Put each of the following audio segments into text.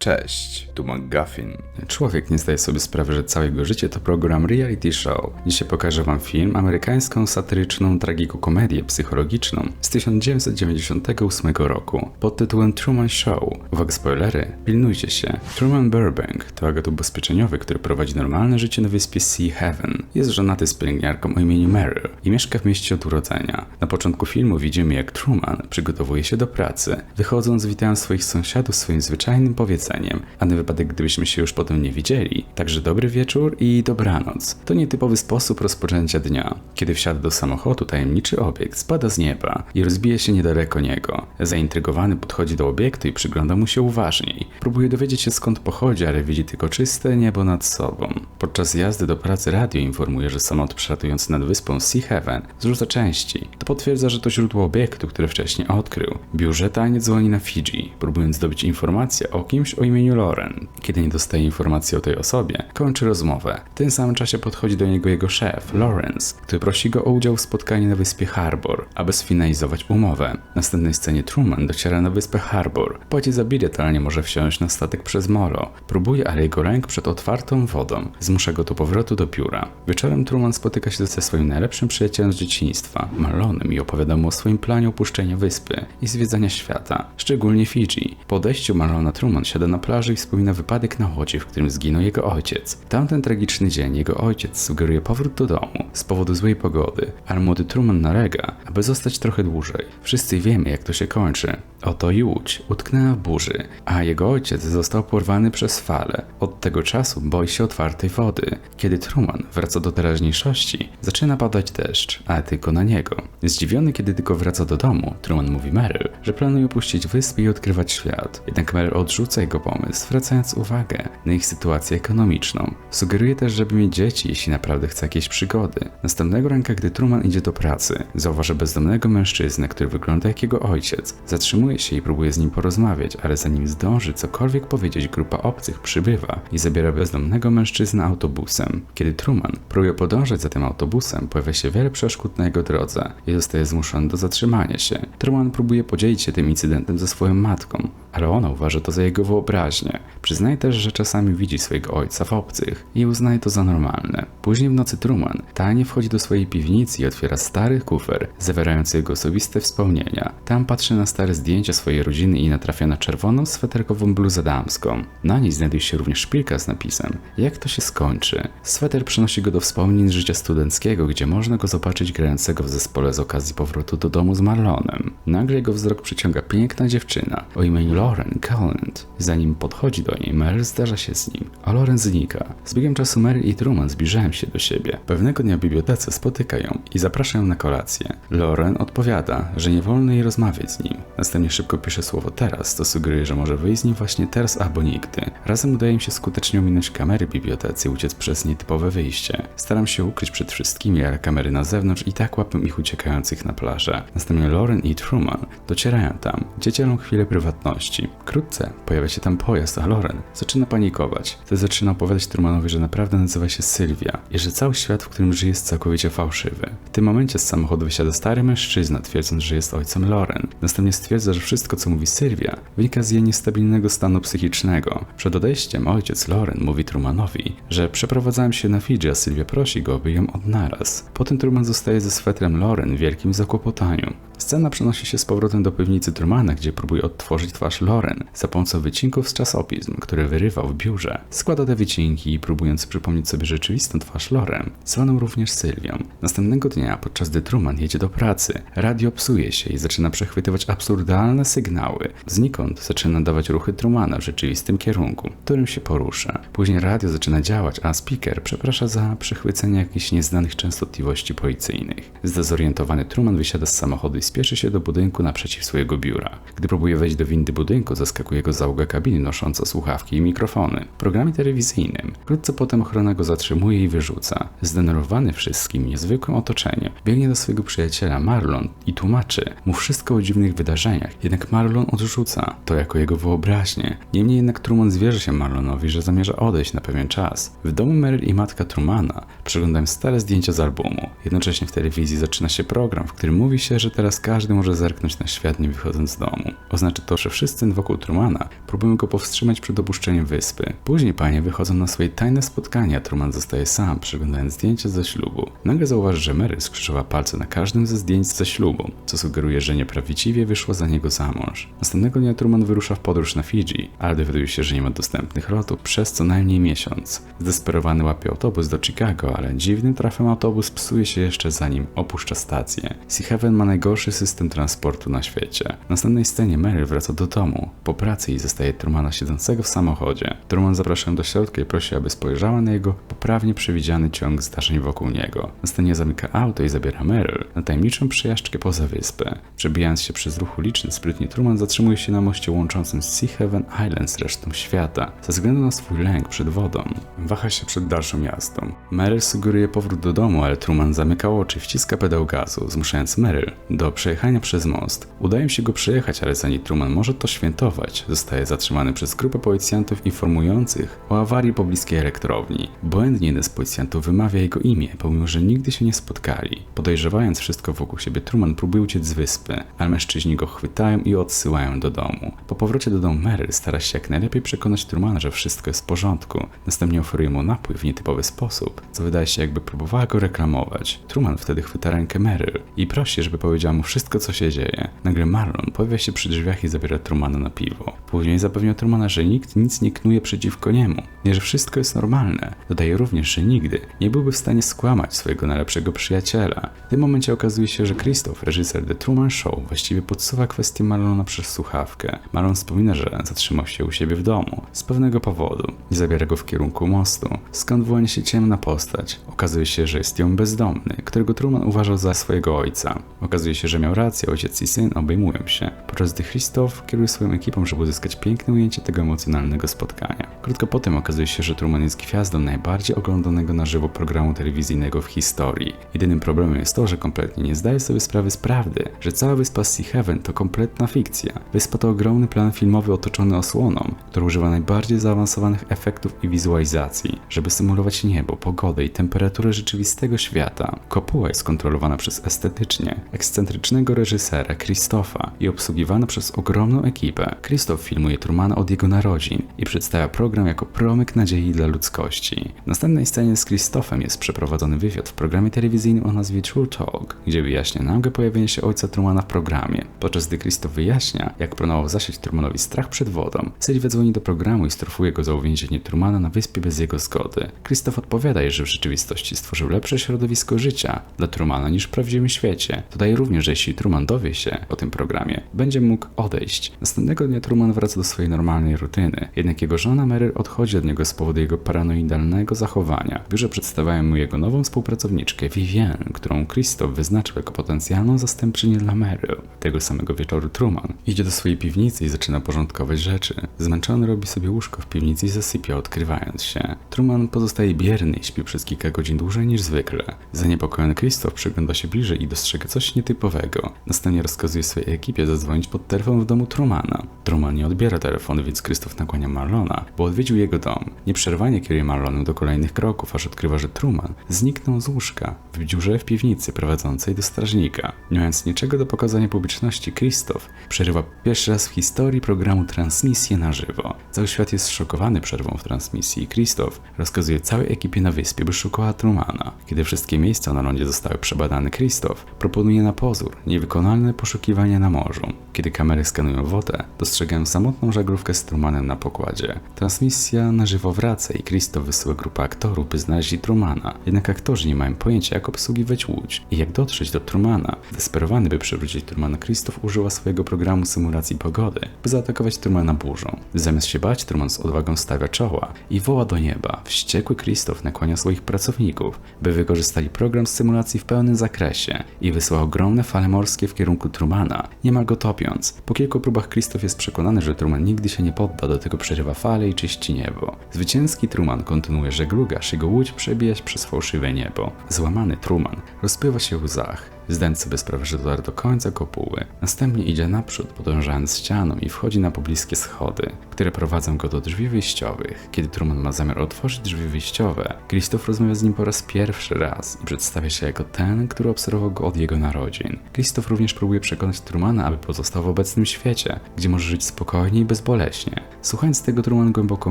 Cześć, tu McGuffin. Człowiek nie zdaje sobie sprawy, że całe jego życie to program reality show. Dzisiaj pokażę wam film, amerykańską satyryczną tragikokomedię psychologiczną z 1998 roku pod tytułem Truman Show. Uwaga spoilery, pilnujcie się. Truman Burbank to agent ubezpieczeniowy, który prowadzi normalne życie na wyspie Sea Heaven. Jest żonaty z pielęgniarką o imieniu Meryl i mieszka w mieście od urodzenia. Na początku filmu widzimy jak Truman przygotowuje się do pracy. Wychodząc witają swoich sąsiadów swoim zwyczajnym powiedzeniem a na wypadek gdybyśmy się już potem nie widzieli. Także dobry wieczór i dobranoc. To nietypowy sposób rozpoczęcia dnia. Kiedy wsiada do samochodu, tajemniczy obiekt spada z nieba i rozbija się niedaleko niego. Zaintrygowany podchodzi do obiektu i przygląda mu się uważniej. Próbuje dowiedzieć się skąd pochodzi, ale widzi tylko czyste niebo nad sobą. Podczas jazdy do pracy radio informuje, że samolot przelatujący nad wyspą Sea Heaven zrzuca części. To potwierdza, że to źródło obiektu, które wcześniej odkrył. Biurze tajnie dzwoni na Fidżi, próbując zdobyć informację o kimś o imieniu Loren. Kiedy nie dostaje informacji o tej osobie, kończy rozmowę. W tym samym czasie podchodzi do niego jego szef, Lawrence, który prosi go o udział w spotkaniu na wyspie Harbor, aby sfinalizować umowę. W następnej scenie Truman dociera na wyspę Harbor. Płaci za bilet, ale nie może wsiąść na statek przez molo. Próbuje, ale jego ręk przed otwartą wodą zmusza go do powrotu do biura. Wieczorem Truman spotyka się ze swoim najlepszym przyjacielem z dzieciństwa, Marlonem i opowiada mu o swoim planie opuszczenia wyspy i zwiedzania świata, szczególnie Fidżi. Po odejściu Marlona Truman siada na plaży i wspomina wypadek na łodzie, w którym zginął jego ojciec. Tamten tragiczny dzień jego ojciec sugeruje powrót do domu z powodu złej pogody, ale młody Truman nalega, aby zostać trochę dłużej. Wszyscy wiemy, jak to się kończy. Oto i łódź utknęła w burzy, a jego ojciec został porwany przez fale. Od tego czasu boi się otwartej wody. Kiedy Truman wraca do teraźniejszości, zaczyna padać deszcz, ale tylko na niego. Zdziwiony, kiedy tylko wraca do domu, Truman mówi Meryl, że planuje opuścić wyspę i odkrywać świat. Jednak Meryl odrzuca jego pomysł, zwracając uwagę na ich sytuację ekonomiczną. Sugeruje też, żeby mieć dzieci, jeśli naprawdę chce jakieś przygody. Następnego ranka, gdy Truman idzie do pracy, zauważa bezdomnego mężczyznę, który wygląda jak jego ojciec. Zatrzymuje się i próbuje z nim porozmawiać, ale zanim zdąży cokolwiek powiedzieć, grupa obcych przybywa i zabiera bezdomnego mężczyznę autobusem. Kiedy Truman próbuje podążać za tym autobusem, pojawia się wiele przeszkód na jego drodze i zostaje zmuszony do zatrzymania się. Truman próbuje podzielić się tym incydentem ze swoją matką, ale ona uważa to za jego wyobraźnię. Przyznaje też, że czasami widzi swojego ojca w obcych i uznaje to za normalne. Później w nocy Truman tajnie wchodzi do swojej piwnicy i otwiera stary kufer zawierający jego osobiste wspomnienia. Tam patrzy na stare zdjęcia swojej rodziny i natrafia na czerwoną sweterkową bluzę damską. Na niej znajduje się również szpilka z napisem Jak to się skończy? Sweter przynosi go do wspomnień życia studenckiego, gdzie można go zobaczyć grającego w zespole z okazji powrotu do domu z Marlonem. Nagle jego wzrok przyciąga piękna dziewczyna o imieniu Lauren Calland. Zanim podchodzi do niej, Meryl zdarza się z nim, a Lauren znika. Z biegiem czasu Meryl i Truman zbliżają się do siebie. Pewnego dnia w bibliotece spotykają i zapraszają na kolację. Lauren odpowiada, że nie wolno jej rozmawiać z nim. Następnie szybko pisze słowo teraz, to sugeruje, że może wyjść z nim właśnie teraz albo nigdy. Razem udaje im się skutecznie ominąć kamery bibliotece i uciec przez nietypowe wyjście. Staram się ukryć przed wszystkimi, ale kamery na zewnątrz i tak łapią ich uciekających na plażę. Następnie Lauren i Truman docierają tam, gdzie dzielą chwilę prywatności. Wkrótce pojawia się tam pojazd, a Lauren zaczyna panikować. To zaczyna opowiadać Trumanowi, że naprawdę nazywa się Sylwia i że cały świat, w którym żyje jest całkowicie fałszywy. W tym momencie z samochodu wysiada stary mężczyzna, twierdząc, że jest ojcem Lauren. Następnie stwierdza, że wszystko, co mówi Sylwia, wynika z jej niestabilnego stanu psychicznego. Przed odejściem ojciec Lauren mówi Trumanowi, że przeprowadzałem się na Fidżi, a Sylwia prosi go, by ją odnalazł. Potem Truman zostaje ze swetrem Lauren w wielkim zakłopotaniu. Scena przenosi się z powrotem do piwnicy Trumana, gdzie próbuje odtworzyć twarz Lauren za pomocą wycinków z czasopism, które wyrywał w biurze. Składa te wycinki, próbując przypomnieć sobie rzeczywistą twarz Lauren, zwaną również Sylwią. Następnego dnia, podczas gdy Truman jedzie do pracy, radio psuje się i zaczyna przechwytywać absurdalne sygnały. Znikąd zaczyna dawać ruchy Trumana w rzeczywistym kierunku, w którym się porusza. Później radio zaczyna działać, a speaker przeprasza za przechwycenie jakichś nieznanych częstotliwości policyjnych. Zdezorientowany Truman wysiada z samochodu i spieszy się do budynku naprzeciw swojego biura. Gdy próbuje wejść do windy budynku, zaskakuje go załoga kabiny nosząca słuchawki i mikrofony. W programie telewizyjnym. Wkrótce potem ochrona go zatrzymuje i wyrzuca. Zdenerwowany wszystkim niezwykłym otoczeniem, biegnie do swojego przyjaciela Marlon i tłumaczy mu wszystko o dziwnych wydarzeniach. Jednak Marlon odrzuca to jako jego wyobraźnię. Niemniej jednak Truman zwierzy się Marlonowi, że zamierza odejść na pewien czas. W domu Meryl i matka Trumana przeglądają stare zdjęcia z albumu. Jednocześnie w telewizji zaczyna się program, w którym mówi się, że teraz każdy może zerknąć na świat nie wychodząc z domu. Oznacza to, że wszyscy wokół Trumana próbują go powstrzymać przed opuszczeniem wyspy. Później panie wychodzą na swoje tajne spotkania, Truman zostaje sam, przeglądając zdjęcia ze ślubu. Nagle zauważy, że Meryl skrzyżowa palce na każdym ze zdjęć ze ślubu, co sugeruje, że nieprawdziwie wyszła za niego za mąż. Następnego dnia Truman wyrusza w podróż na Fidżi, ale dowiaduje się, że nie ma dostępnych lotów przez co najmniej miesiąc. Zdesperowany łapie autobus do Chicago, ale dziwnym trafem autobus psuje się jeszcze zanim opuszcza stację. Sea Heaven ma najgorszy system transportu na świecie. W następnej scenie Meryl wraca do domu po pracy i zostaje Trumana siedzącego w samochodzie. Truman zaprasza ją do środka i prosi, aby spojrzała na jego poprawnie przewidziany ciąg zdarzeń wokół niego. Następnie zamyka auto i zabiera Meryl na tajemniczą przejażdżkę poza wyspę. Przebijając się przez ruch uliczny, sprytnie Truman zatrzymuje się na moście łączącym Sea Heaven Island z resztą świata. Ze względu na swój lęk przed wodą, waha się przed dalszą jazdą. Meryl sugeruje powrót do domu, ale Truman zamyka oczy wciska pedał gazu, zmuszając Meryl do przejechania przez most. Udaje się go przejechać, ale zanim Truman może to świętować, zostaje zatrzymany przez grupę policjantów informujących o awarii pobliskiej elektrowni. Błędnie jeden z policjantów wymawia jego imię, pomimo że nigdy się nie spotkali. Podejrzewając wszystko wokół siebie, Truman próbuje uciec z wyspy, ale mężczyźni go chwytają i odsyłają do domu. Po powrocie do domu Meryl stara się jak najlepiej przekonać Trumana, że wszystko jest w porządku. Następnie oferuje mu napój w nietypowy sposób, co wydaje się jakby próbowała go reklamować. Truman wtedy chwyta rękę Meryl i prosi, żeby powiedziała mu wszystko, co się dzieje. Nagle Marlon pojawia się przy drzwiach i zabiera Trumana na piwo. Później zapewnia Trumana, że nikt nic nie knuje przeciwko niemu, nie, że wszystko jest normalne. Dodaje również, że nigdy nie byłby w stanie skłamać swojego najlepszego przyjaciela. W tym momencie okazuje się, że Christoph, reżyser The Truman Show, właściwie podsuwa kwestię Marlona przez słuchawkę. Marlon wspomina, że zatrzymał się u siebie w domu z pewnego powodu i zabiera go w kierunku mostu, skąd wyłania się ciemna postać. Okazuje się, że jest ją bezdomny, którego Truman uważał za swojego ojca. Okazuje się, że miał rację, ojciec i syn obejmują się, podczas gdy Christoph kieruje swoją ekipą, żeby uzyskać piękne ujęcie tego emocjonalnego spotkania. Krótko potem okazuje się, że Truman jest gwiazdą najbardziej oglądanego na żywo programu telewizyjnego w historii. Jedynym problemem jest to, że kompletnie nie zdaje sobie sprawy z prawdy, że cała wyspa Sea Heaven to kompletna fikcja. Wyspa to ogromny plan filmowy otoczony osłoną, który używa najbardziej zaawansowanych efektów i wizualizacji, żeby symulować niebo, pogodę i temperaturę rzeczywistego świata. Kopuła jest kontrolowana przez estetycznie ekscentrycznego reżysera Christopha i obsługiwana przez ogromną ekipę. Christoph filmuje Trumana od jego narodzin i przedstawia program jako promyk nadziei dla ludzkości. W następnej scenie z Christophem jest przeprowadzony wywiad w programie telewizyjnym o nazwie True Talk, gdzie wyjaśnia nagłe pojawienie się ojca Trumana w programie. Podczas gdy Christoph wyjaśnia, jak planował zasiać Trumanowi strach przed wodą, Sylwia dzwoni do programu i strofuje go za uwięzienie Trumana na wyspie bez jego zgody. Christoph odpowiada, że w rzeczywistości stworzył lepsze środowisko życia dla Trumana niż w prawdziwym świecie. Dodaje również, że jeśli Truman dowie się o tym programie, będzie mógł odejść. Następnego dnia Truman wraca do swojej normalnej rutyny, jednak jego żona Meryl odchodzi od niego z powodu jego paranoidalnego zachowania. W biurze przedstawiają mu jego nową współpracowniczkę Vivienne, którą Christoph wyznaczył jako potencjalną zastępczynię dla Meryl. Tego samego wieczoru Truman idzie do swojej piwnicy i zaczyna porządkować rzeczy. Zmęczony robi sobie łóżko w piwnicy i zasypia, odkrywając się. Truman pozostaje bierny i śpi przez kilka godzin dłużej niż zwykle. Zaniepokojony Christoph przygląda się bliżej i dostrzega coś nietypowego. Następnie rozkazuje swojej ekipie zadzwonić pod telefon w domu Trumana. Truman nie odbiera telefonu, więc Christoph nakłania Marlona, bo odwiedził jego dom. Nieprzerwanie kieruje Marlonem do kolejnych kroków, aż odkrywa, że Truman zniknął z łóżka w dziurze w piwnicy prowadzącej do strażnika. Nie mając niczego do pokazania publiczności, Christoph przerywa pierwszy raz w historii programu transmisję na żywo. Cały świat jest zszokowany przerwą w transmisji i Christoph rozkazuje całej ekipie na wyspie, by szukała Trumana. Kiedy wszystkie miejsca na lądzie zostały przebadane, Christoph proponuje na pozór niewykonalne poszukiwania na morzu. Kiedy kamery skanują wodę, dostrzegają samotną żaglówkę z Trumanem na pokładzie. Transmisja na żywo wraca i Christoph wysyła grupę aktorów, by znaleźli Trumana. Jednak aktorzy nie mają pojęcia, jak obsługiwać łódź i jak dotrzeć do Trumana. Desperowany, by przywrócić Trumana, Christoph używa swojego programu symulacji pogody, by zaatakować Trumana burzą. Zamiast się bać, Truman z odwagą stawia czoła i woła do nieba. Wściekły Christoph nakłania swoich pracowników, by wykorzystali program symulacji w pełnym zakresie i wysyła ogromne fale morskie w kierunku Trumana, niemal go topiąc. Po kilku próbach Christoph jest przekonany, że Truman nigdy się nie podda, do tego przerywa fale i czyści niebo. Zwycięski Truman kontynuuje żeglugę, aż jego łódź przebija przez fałszywe niebo. Złamany Truman rozpływa się w łzach. Zdając sobie sprawę, że dotarł do końca kopuły. Następnie idzie naprzód, podążając ścianą i wchodzi na pobliskie schody, które prowadzą go do drzwi wyjściowych. Kiedy Truman ma zamiar otworzyć drzwi wyjściowe, Krzysztof rozmawia z nim po raz pierwszy raz i przedstawia się jako ten, który obserwował go od jego narodzin. Krzysztof również próbuje przekonać Trumana, aby pozostał w obecnym świecie, gdzie może żyć spokojnie i bezboleśnie. Słuchając tego, Truman głęboko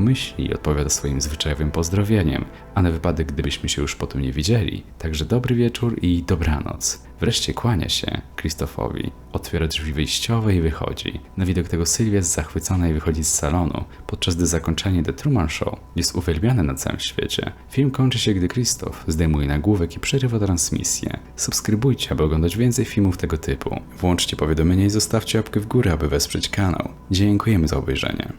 myśli i odpowiada swoim zwyczajowym pozdrowieniem, a na wypadek, gdybyśmy się już potem nie widzieli, także dobry wieczór i dobranoc. Wreszcie kłania się Krzysztofowi, otwiera drzwi wyjściowe i wychodzi. Na widok tego Sylwia jest zachwycona i wychodzi z salonu, podczas gdy zakończenie The Truman Show jest uwielbiane na całym świecie. Film kończy się, gdy Krzysztof zdejmuje nagłówek i przerywa transmisję. Subskrybujcie, aby oglądać więcej filmów tego typu. Włączcie powiadomienia i zostawcie łapkę w górę, aby wesprzeć kanał. Dziękujemy za obejrzenie.